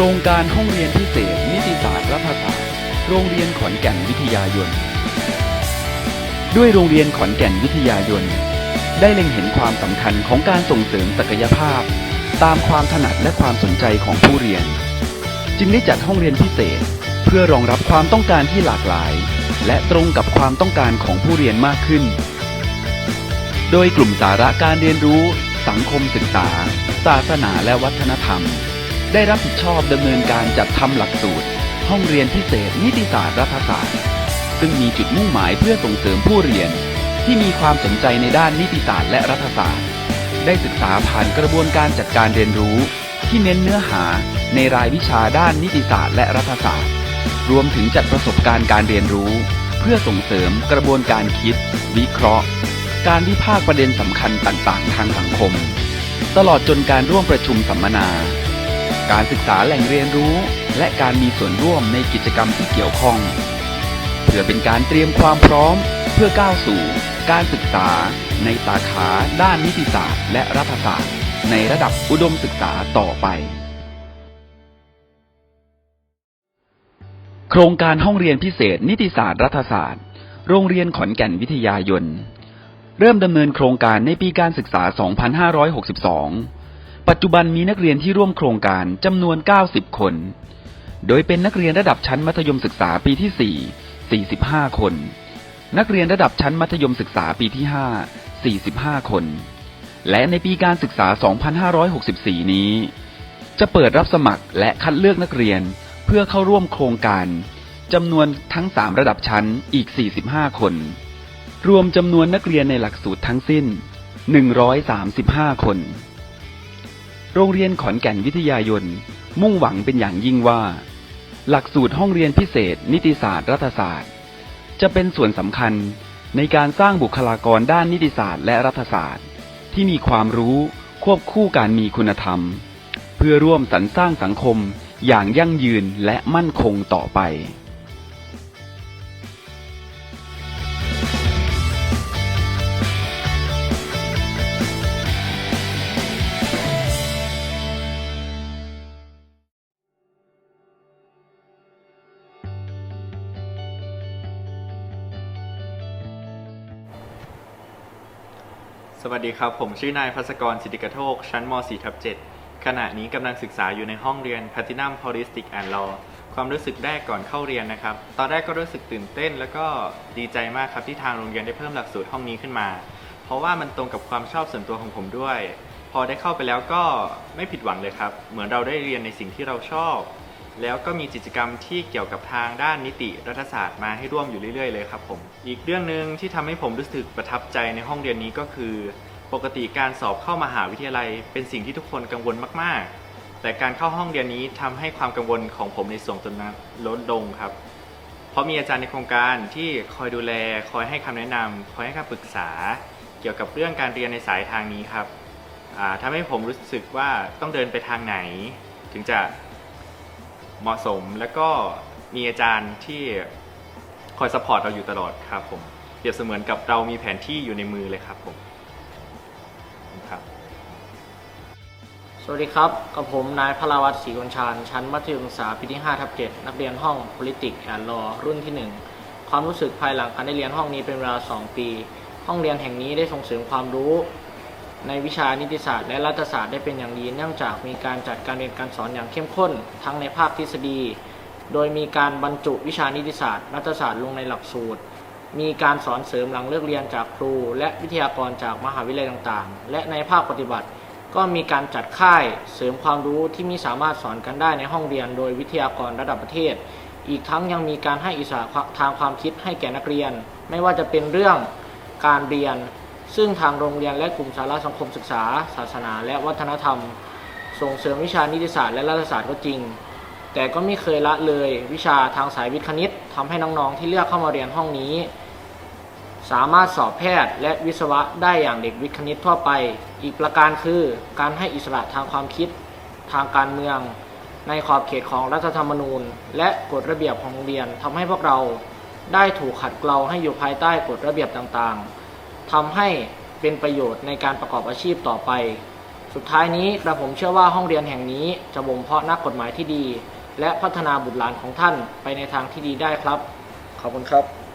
ครงการห้องเรียนพิเศษ นิติศาสตร์รัฐศาสตร์โรงเรียนขอนแก่นวิทยายน ด้วยโรงเรียนขอนแก่นวิทยายน ได้เล็งเห็นความสำคัญของการส่งเสริมศักยภาพ ตามความถนัดและความสนใจของผู้เรียน จึงได้จัดห้องเรียนพิเศษ เพื่อรองรับความต้องการที่หลากหลาย และตรงกับความต้องการของผู้เรียนมากขึ้น โดยกลุ่มสาระการเรียนรู้ สังคมศึกษา ศาสนาและวัฒนธรรม ได้รับผิดชอบดำเนินการจัดทำหลักสูตร ห้องเรียนพิเศษนิติศาสตร์รัฐศาสตร์ ซึ่งมีจุดมุ่งหมายเพื่อส่งเสริมผู้เรียน ที่มีความสนใจในด้านนิติศาสตร์และรัฐศาสตร์ ได้ศึกษาผ่านกระบวนการจัดการเรียนรู้ ที่เน้นเนื้อหาในรายวิชาด้านนิติศาสตร์และรัฐศาสตร์ รวมถึงจัดประสบการณ์การเรียนรู้ เพื่อส่งเสริมกระบวนการคิด วิเคราะห์ การวิพากษ์ประเด็นสำคัญต่างๆ ทางสังคม ตลอดจนการร่วมประชุมสัมมนา การศึกษาแหล่งเรียนรู้ และการมีส่วนร่วมในกิจกรรมที่เกี่ยวข้อง เพื่อเป็นการเตรียมความพร้อม เพื่อก้าวสู่ การศึกษา ในสาขาด้านนิติศาสตร์ และรัฐศาสตร์ ในระดับอุดมศึกษาต่อไป โครงการห้องเรียนพิเศษ นิติศาสตร์รัฐศาสตร์ โรงเรียนขอนแก่นวิทยายนเริ่มดำเนินโครงการในปีการศึกษา 2562 ปัจจุบันมีนักเรียนที่ร่วมโครงการจำนวน 90 คน โดยเป็นนักเรียนระดับชั้นมัธยมศึกษาปีที่ 4 45 คน นักเรียนระดับชั้นมัธยมศึกษาปีที่ 5 45 คน และในปีการศึกษา 2564 นี้ จะเปิดรับสมัครและคัดเลือกนักเรียนเพื่อเข้าร่วมโครงการจำนวนทั้ง 3 ระดับชั้นอีก 45 คน รวมจำนวนนักเรียนในหลักสูตรทั้งสิ้น 135 คน โรงเรียนขอนแก่นวิทยายน มุ่งหวังเป็นอย่างยิ่งว่า หลักสูตรห้องเรียนพิเศษ นิติศาสตร์ รัฐศาสตร์ จะเป็นส่วนสำคัญในการสร้างบุคลากรด้านนิติศาสตร์ และรัฐศาสตร์ ที่มีความรู้ควบคู่การมีคุณธรรม เพื่อร่วมสรรสร้างสังคมอย่างยั่งยืนและมั่นคงต่อไป วัสดีครับ ผมชื่อนายพัศกรสิทธิกระโทก ชั้นม .4 ทับ7ขณะนี้กำลังศึกษาอยู่ในห้องเรียน Platinum Holistic and Law ความรู้สึกแรกก่อนเข้าเรียนนะครับ ตอนแรกก็รู้สึกตื่นเต้น แล้วก็ดีใจมากครับที่ทางโรงเรียนได้เพิ่มหลักสูตรห้องนี้ขึ้นมา เพราะว่ามันตรงกับความชอบส่วนตัวของผมด้วย พอได้เข้าไปแล้วก็ไม่ผิดหวังเลยครับ เหมือนเราได้เรียนในสิ่งที่เราชอบ แล้วก็มีกิจกรรมที่เกี่ยวกับทางด้านนิติรัฐศาสตร์มาให้ร่วมอยู่เรื่อยๆเลยครับผม อีกเรื่องหนึ่งที่ทำให้ผมรู้สึกประทับใจในห้องเรียนนี้ก็คือ ปกติการสอบเข้ามหาวิทยาลัย เป็นสิ่งที่ทุกคนกังวลมากๆ แต่การเข้าห้องเรียนนี้ทำให้ความกังวลของผมในส่วนตรงนั้นลดลงครับ เพราะมีอาจารย์ในโครงการที่คอยดูแล คอยให้คำแนะนำคอยให้คำปรึกษา เกี่ยวกับเรื่องการเรียนในสายทางนี้ครับอ่าทำให้ผมรู้สึกว่าต้องเดินไปทางไหน ถึงจะ เหมาะสมแล้วก็มีอาจารย์ที่คอยสปอร์ตเราอยู่ตลอดครับผมเปรียบเสมือนกับเรามีแผนที่อยู่ในมือเลยครับผมครับ สวัสดีครับ กับผมนายพลวัตศรีกุญชาญชั้นมัธยมศึกษาปีที่5ทับ7นักเรียนห้อง Politics and Law รุ่นที่ 1 ความรู้สึกภายหลังการได้เรียนห้องนี้เป็นเวลา 2 ปี ห้องเรียนแห่งนี้ได้ส่งเสริมความรู้ ในวิชานิติศาสตร์และรัฐศาสตร์ได้เป็นอย่างดีเนื่องจากมีการจัดการเรียนการสอนอย่างเข้มข้น ทั้งในภาคทฤษฎี โดยมีการบรรจุวิชานิติศาสตร์ รัฐศาสตร์ลงในหลักสูตร มีการสอนเสริมหลังเลิกเรียนจากครู และวิทยากรจากมหาวิทยาลัยต่างๆ และในภาคปฏิบัติ ก็มีการจัดค่ายเสริมความรู้ที่มีสามารถสอนกันได้ในห้องเรียน โดยวิทยากรระดับประเทศ อีกทั้งยังมีการให้อิสระทางความคิดให้แก่นักเรียน ไม่ว่าจะเป็นเรื่องการเรียน ซึ่งทางโรงเรียนและกลุ่มสาระสังคมศึกษา ศาสนา และวัฒนธรรม ส่งเสริมวิชานิติศาสตร์และรัฐศาสตร์ก็จริง แต่ก็ไม่เคยละเลยวิชาทางสายวิทย์คณิตทำให้น้องๆที่เลือกเข้ามาเรียนห้องนี้ สามารถสอบแพทย์และวิศวะได้อย่างเด็กวิทย์คณิตทั่วไป อีกประการคือการให้อิสระทางความคิดทางการเมืองในขอบเขตของรัฐธรรมนูญ และกฎระเบียบของโรงเรียนทำให้พวกเราได้ถูกขัดเกลาให้อยู่ภายใต้กฎระเบียบต่างๆ ทำให้เป็นประโยชน์ในการประกอบอาชีพต่อไป สุดท้ายนี้กระผมเชื่อว่าห้องเรียนแห่งนี้จะบ่มเพาะนักกฎหมายที่ดี และพัฒนาบุตรหลานของท่านไปในทางที่ดีได้ครับ ขอบคุณครับ